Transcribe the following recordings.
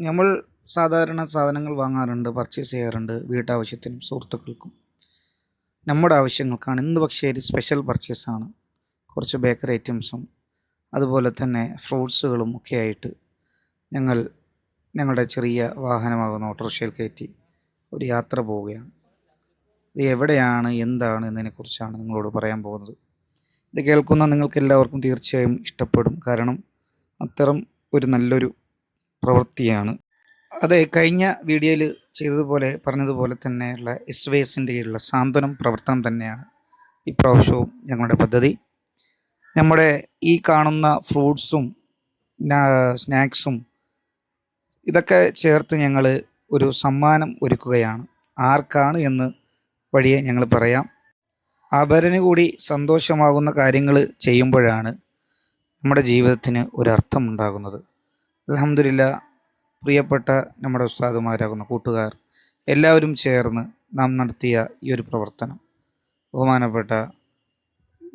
നമ്മൾ സാധാരണ സാധനങ്ങൾ വാങ്ങാറുണ്ട് പർച്ചേസ് ചെയ്യാറുണ്ട് വീട്ടാവശ്യത്തിനും സുഹൃത്തുക്കൾക്കും. നമ്മുടെ ആവശ്യങ്ങൾക്കാണ്. ഇന്ന് പക്ഷേ ഒരു സ്പെഷ്യൽ പർച്ചേസാണ് കുറച്ച് ബേക്കറി ഐറ്റംസും അതുപോലെ തന്നെ ഫ്രൂട്ട്സുകളും ഒക്കെ ആയിട്ട് ഞങ്ങൾ ഞങ്ങളുടെ ചെറിയ വാഹനമാകുന്ന ഓട്ടോറിക്ഷയിൽ കയറ്റി ഒരു യാത്ര പോവുകയാണ്. ഇത് എവിടെയാണ് എന്താണ് എന്നതിനെക്കുറിച്ചാണ് നിങ്ങളോട് പറയാൻ പോകുന്നത്. ഇത് കേൾക്കുന്ന നിങ്ങൾക്ക് എല്ലാവർക്കും തീർച്ചയായും ഇഷ്ടപ്പെടും. കാരണം അത്തരം ഒരു നല്ലൊരു പ്രവൃത്തിയാണ്. അതെ കഴിഞ്ഞ വീഡിയോയിൽ ചെയ്തതുപോലെ പറഞ്ഞതുപോലെ തന്നെയുള്ള എസ് വി എസിന്റെ കീഴിലുള്ള സാന്ത്വനം പ്രവർത്തനം തന്നെയാണ് ഈ പ്രാവശ്യവും ഞങ്ങളുടെ പദ്ധതി. നമ്മുടെ ഈ കാണുന്ന ഫ്രൂട്ട്സും സ്നാക്സും ഇതൊക്കെ ചേർത്ത് ഞങ്ങൾ ഒരു സമ്മാനം ഒരുക്കുകയാണ്. ആർക്കാണ് എന്ന് വഴിയെ ഞങ്ങൾ പറയാം. അവരന് കൂടി സന്തോഷമാകുന്ന കാര്യങ്ങൾ ചെയ്യുമ്പോഴാണ് നമ്മുടെ ജീവിതത്തിന് ഒരർത്ഥം ഉണ്ടാകുന്നത്. അലഹമില്ല പ്രിയപ്പെട്ട നമ്മുടെ ഉസ്താദുമാരാകുന്ന കൂട്ടുകാർ എല്ലാവരും ചേർന്ന് നാം നടത്തിയ ഈ ഒരു പ്രവർത്തനം. ബഹുമാനപ്പെട്ട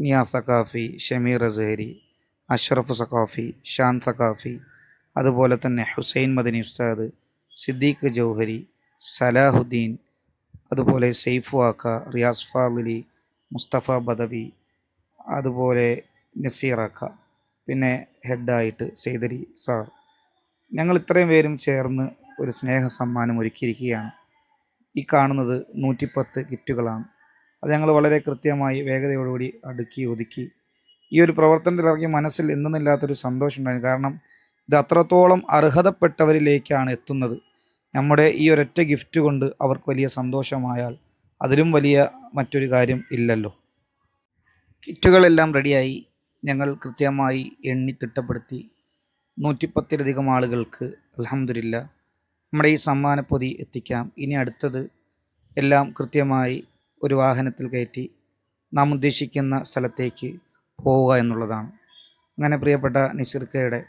നിയാസ് സഖാഫി ഷമീർ അസഹരി അഷ്റഫ് സഖാഫി ഷാൻ സഖാഫി അതുപോലെ തന്നെ ഹുസൈൻ മദനി ഉസ്താദ് സിദ്ദീഖ് ജൗഹരി സലാഹുദ്ദീൻ അതുപോലെ സെയ്ഫു ആക്ക റിയാസ് ഫാദിലി മുസ്തഫ ബദവി അതുപോലെ നസീറാക്ക പിന്നെ ഹെഡായിട്ട് സെയ്ദരി സാർ. ഞങ്ങൾ ഇത്രയും പേരും ചേർന്ന് ഒരു സ്നേഹ സമ്മാനം ഒരുക്കിയിരിക്കുകയാണ്. ഈ കാണുന്നത് നൂറ്റിപ്പത്ത് കിറ്റുകളാണ്. അത് ഞങ്ങൾ വളരെ കൃത്യമായി വേഗതയോടുകൂടി അടുക്കി ഒതുക്കി. ഈ ഒരു പ്രവർത്തനത്തിൽ ഇറങ്ങിയ മനസ്സിൽ എന്തെന്നില്ലാത്തൊരു സന്തോഷം ഉണ്ടായിരുന്നു കാരണം ഇത് അത്രത്തോളം അർഹതപ്പെട്ടവരിലേക്കാണ് എത്തുന്നത്. നമ്മുടെ ഈ ഒരൊറ്റ ഗിഫ്റ്റ് കൊണ്ട് അവർക്ക് വലിയ സന്തോഷമായാൽ അതിലും വലിയ മറ്റൊരു കാര്യം ഇല്ലല്ലോ. കിറ്റുകളെല്ലാം റെഡിയായി ഞങ്ങൾ കൃത്യമായി എണ്ണി തിട്ടപ്പെടുത്തി. നൂറ്റിപ്പത്തിലധികം ആളുകൾക്ക് അലഹമില്ല നമ്മുടെ ഈ സമ്മാനപ്പൊതി എത്തിക്കാം. ഇനി അടുത്തത് എല്ലാം കൃത്യമായി ഒരു വാഹനത്തിൽ കയറ്റി നാം ഉദ്ദേശിക്കുന്ന സ്ഥലത്തേക്ക് പോവുക എന്നുള്ളതാണ്. അങ്ങനെ പ്രിയപ്പെട്ട നിസിർക്കയുടെ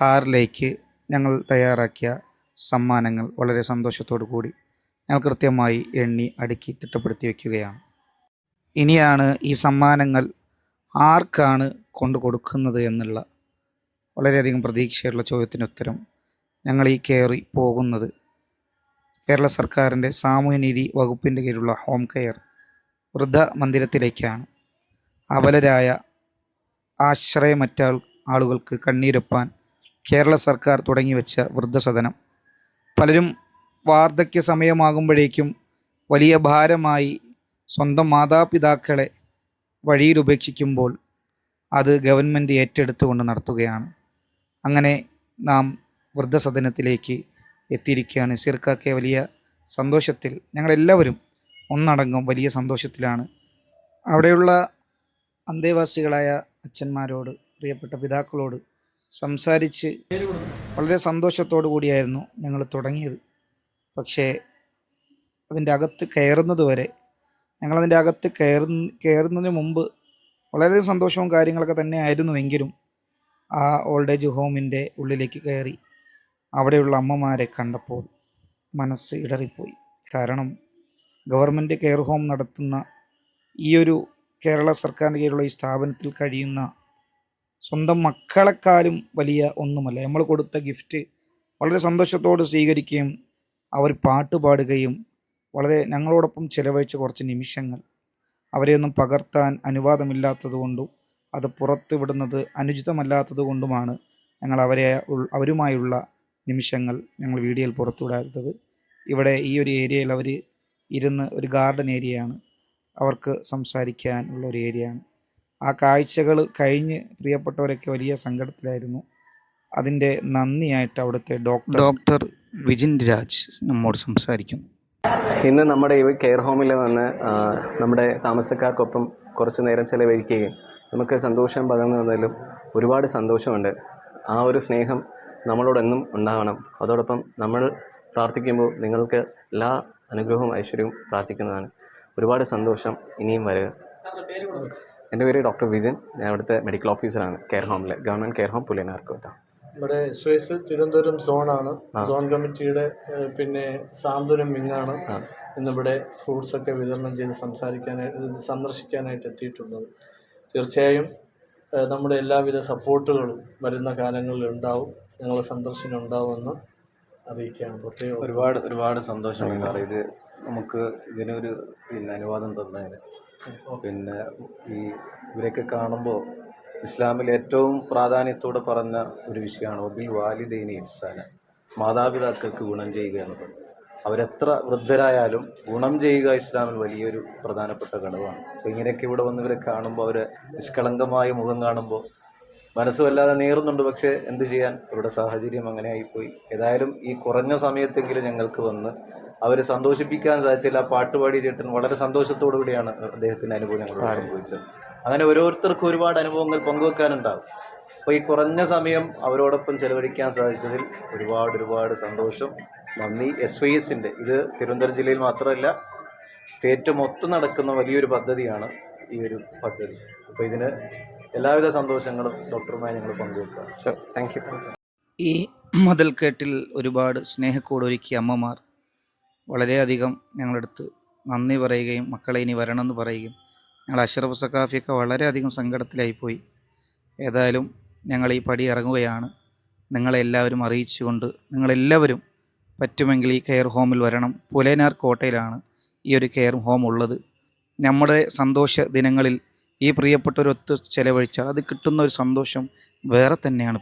കാറിലേക്ക് ഞങ്ങൾ തയ്യാറാക്കിയ സമ്മാനങ്ങൾ വളരെ സന്തോഷത്തോടു കൂടി ഞങ്ങൾ കൃത്യമായി എണ്ണി അടുക്കി തിട്ടപ്പെടുത്തി വയ്ക്കുകയാണ്. ഇനിയാണ് ഈ സമ്മാനങ്ങൾ ആർക്കാണ് കൊണ്ടു കൊടുക്കുന്നത് എന്നുള്ള വളരെയധികം പ്രതീക്ഷയുള്ള ചോദ്യത്തിന് ഉത്തരം. ഞങ്ങൾ ഈ കയറി പോകുന്നത് കേരള സർക്കാരിന്റെ സാമൂഹ്യനീതി വകുപ്പിന്റെ കീഴിലുള്ള ഹോം കെയർ വൃദ്ധ മന്ദിരത്തിലേക്കാണ്. അബലരായ ആശ്രയമറ്റ ആളുകൾക്ക് കണ്ണീരൊപ്പാൻ കേരള സർക്കാർ തുടങ്ങി വെച്ച വൃദ്ധസദനം പലരും വാർദ്ധക്യ സമയമാകുമ്പോഴേക്കും വലിയ ഭാരമായി സ്വന്തം മാതാപിതാക്കളെ വഴിയിൽ ഉപേക്ഷിക്കുമ്പോൾ അത് ഗവൺമെന്റ് ഏറ്റെടുത്തുകൊണ്ട് നടത്തുകയാണ്. അങ്ങനെ നാം വൃദ്ധസദനത്തിലേക്ക് എത്തിയിരിക്കുകയാണ്. സിർക്കാക്കെ വലിയ സന്തോഷത്തിൽ ഞങ്ങളെല്ലാവരും ഒന്നടങ്കം വലിയ സന്തോഷത്തിലാണ്. അവിടെയുള്ള അന്തേവാസികളായ അച്ഛന്മാരോട് പ്രിയപ്പെട്ട പിതാക്കളോട് സംസാരിച്ച് വളരെ സന്തോഷത്തോടു കൂടിയായിരുന്നു ഞങ്ങൾ തുടങ്ങിയത്. പക്ഷേ അതിന്റെ അകത്ത് കയറുന്നത് വരെ ഞങ്ങളതിന്റെ അകത്ത് കയറുന്ന കയറുന്നതിന് മുമ്പ് വളരെയധികം സന്തോഷവും കാര്യങ്ങളൊക്കെ തന്നെ ആയിരുന്നുവെങ്കിലും ആ ഓൾഡ് ഏജ് ഹോമിന്റെ ഉള്ളിലേക്ക് കയറി. അവിടെയുള്ള അമ്മമാരെ കണ്ടപ്പോൾ മനസ്സ് ഇടറിപ്പോയി. കാരണം ഗവൺമെന്റ് കെയർ ഹോം നടത്തുന്ന ഈ ഒരു കേരള സർക്കാരിന്റെ കീഴിലുള്ള ഈ സ്ഥാപനത്തിൽ കഴിയുന്ന സ്വന്തം മക്കളെക്കാളും വലിയ ഒന്നുമല്ല. നമ്മൾ കൊടുത്ത ഗിഫ്റ്റ് വളരെ സന്തോഷത്തോട് സ്വീകരിക്കുകയും അവർ പാട്ട് പാടുകയും വളരെ ഞങ്ങളോടൊപ്പം ചിലവഴിച്ച കുറച്ച് നിമിഷങ്ങൾ അവരെയൊന്നും പകർത്താൻ അനുവാദമില്ലാത്തത് കൊണ്ടും അത് പുറത്തുവിടുന്നത് അനുചിതമല്ലാത്തത് കൊണ്ടുമാണ് ഞങ്ങൾ അവരെ അവരുമായുള്ള നിമിഷങ്ങൾ ഞങ്ങൾ വീഡിയോയിൽ പുറത്തുവിടാത്തത്. ഇവിടെ ഈ ഒരു ഏരിയയിൽ അവർ ഇരുന്ന് ഒരു ഗാർഡൻ ഏരിയയാണ്. അവർക്ക് സംസാരിക്കാൻ ഉള്ള ഒരു ഏരിയയാണ്. ആ കാഴ്ചകൾ കഴിഞ്ഞ് പ്രിയപ്പെട്ടവരൊക്കെ വലിയ സങ്കടത്തിലായിരുന്നു. അതിന്റെ നന്ദിയായിട്ട് അവിടുത്തെ ഡോക്ടർ ഡോക്ടർ വിജിൻ രാജ് നമ്മോട് സംസാരിക്കുന്നു. ഇന്ന് നമ്മുടെ ഈ കെയർ ഹോമിൽ വന്ന് നമ്മുടെ താമസക്കാർക്കൊപ്പം കുറച്ച് നേരം ചിലവഴിക്കുകയും നമുക്ക് സന്തോഷം പകർന്നതിലും ഒരുപാട് സന്തോഷമുണ്ട്. ആ ഒരു സ്നേഹം നമ്മളോടെന്നും ഉണ്ടാകണം. അതോടൊപ്പം നമ്മൾ പ്രാർത്ഥിക്കുമ്പോൾ നിങ്ങൾക്ക് എല്ലാ അനുഗ്രഹവും ഐശ്വര്യവും പ്രാർത്ഥിക്കുന്നതാണ്. ഒരുപാട് സന്തോഷം ഇനിയും വരിക. എന്റെ പേര് ഡോക്ടർ വിജൻ. ഞാൻ അവിടുത്തെ മെഡിക്കൽ ഓഫീസറാണ്. കെയർ ഹോമിലെ. ഗവൺമെന്റ് കെയർ ഹോം പുലിയനാർക്കോട്ട ഇവിടെ സ്വേസ് തിരുവനന്തപുരം സോണാണ്. സോൺ കമ്മിറ്റിയുടെ പിന്നെ സാന്ത്വനം മിങ്ങാണ്. ഇന്നിവിടെ ഫ്രൂട്ട്സ് ഒക്കെ വിതരണം ചെയ്ത് സംസാരിക്കാനായിട്ട് സന്ദർശിക്കാനായിട്ട് എത്തിയിട്ടുള്ളത് തീർച്ചയായും നമ്മുടെ എല്ലാവിധ സപ്പോർട്ടുകളും വരുന്ന കാലങ്ങളിൽ ഉണ്ടാവും. ഞങ്ങളെ സന്ദർശനം ഉണ്ടാവുമെന്ന് അറിയിക്കുകയാണ്. പ്രത്യേകം ഒരുപാട് ഒരുപാട് സന്തോഷം. സാർ ഇത് നമുക്ക് ഇതിനൊരു പിന്നെ അനുവാദം തന്നതിന്. പിന്നെ ഈ ഇവരെയൊക്കെ കാണുമ്പോൾ ഇസ്ലാമിൽ ഏറ്റവും പ്രാധാന്യത്തോടെ പറഞ്ഞ ഒരു വിഷയമാണ് ഒബിൽ വാലിദൈനി ഇൻസാന മാതാപിതാക്കൾക്ക് ഗുണം ചെയ്യുക എന്നത്. അവരെത്ര വൃദ്ധരായാലും ഗുണം ചെയ്യുക ഇസ്ലാമിൽ വലിയൊരു പ്രധാനപ്പെട്ട ഘടകമാണ്. അപ്പോൾ ഇങ്ങനെയൊക്കെ ഇവിടെ വന്ന് ഇവരെ കാണുമ്പോൾ അവരെ നിഷ്കളങ്കമായ മുഖം കാണുമ്പോൾ മനസ്സ് വല്ലാതെ നീറുന്നുണ്ട്. പക്ഷേ എന്ത് ചെയ്യാൻ? അവരുടെ സാഹചര്യം അങ്ങനെ ആയിപ്പോയി ഏതായാലും ഈ കുറഞ്ഞ സമയത്തെങ്കിലും ഞങ്ങൾക്ക് വന്ന് അവരെ സന്തോഷിപ്പിക്കാൻ സാധിച്ചില്ല. ആ പാട്ടുപാടി ചേട്ടൻ വളരെ സന്തോഷത്തോടു കൂടിയാണ് അദ്ദേഹത്തിന്റെ അനുഭവം ഞങ്ങൾ അനുഭവിച്ചത് അങ്ങനെ ഓരോരുത്തർക്കും ഒരുപാട് അനുഭവങ്ങൾ പങ്കുവെക്കാനുണ്ടാകും അപ്പോൾ ഈ കുറഞ്ഞ സമയം അവരോടൊപ്പം ചെലവഴിക്കാൻ സാധിച്ചതിൽ ഒരുപാട് ഒരുപാട് സന്തോഷം. നന്ദി. എസ് വൈ എസിന്റെ ഇത് തിരുവനന്തപുരം ജില്ലയിൽ മാത്രമല്ല സ്റ്റേറ്റ് മൊത്തം നടക്കുന്ന വലിയൊരു പദ്ധതിയാണ് ഈ ഒരു പദ്ധതി. അപ്പോൾ ഇതിന് എല്ലാവിധ സന്തോഷങ്ങളും ഡോക്ടർമാരെ ഞങ്ങൾ പങ്കുവെക്കുക. താങ്ക് യു ഈ മുതൽക്കേട്ടിൽ ഒരുപാട് സ്നേഹക്കോടൊരുക്കിയ അമ്മമാർ വളരെയധികം അടുത്ത് നന്ദി പറയുകയും മക്കളെ ഇനി വരണമെന്ന് പറയുകയും ഞങ്ങൾ അഷറഫ് സഖാഫിയൊക്കെ വളരെയധികം സങ്കടത്തിലായിപ്പോയി. ഏതായാലും ഞങ്ങൾ ഈ പടി ഇറങ്ങുകയാണ്. നിങ്ങളെല്ലാവരും അറിയിച്ചുകൊണ്ട് നിങ്ങളെല്ലാവരും പറ്റുമെങ്കിൽ ഈ കെയർ ഹോമിൽ വരണം. പുലേനാർ കോട്ടയിലാണ് ഈ ഒരു കെയർ ഹോം ഉള്ളത്. നമ്മുടെ സന്തോഷ ദിനങ്ങളിൽ ഈ പ്രിയപ്പെട്ടവരൊത്ത് ചെലവഴിച്ചാൽ അത് കിട്ടുന്ന ഒരു സന്തോഷം വേറെ തന്നെയാണ്.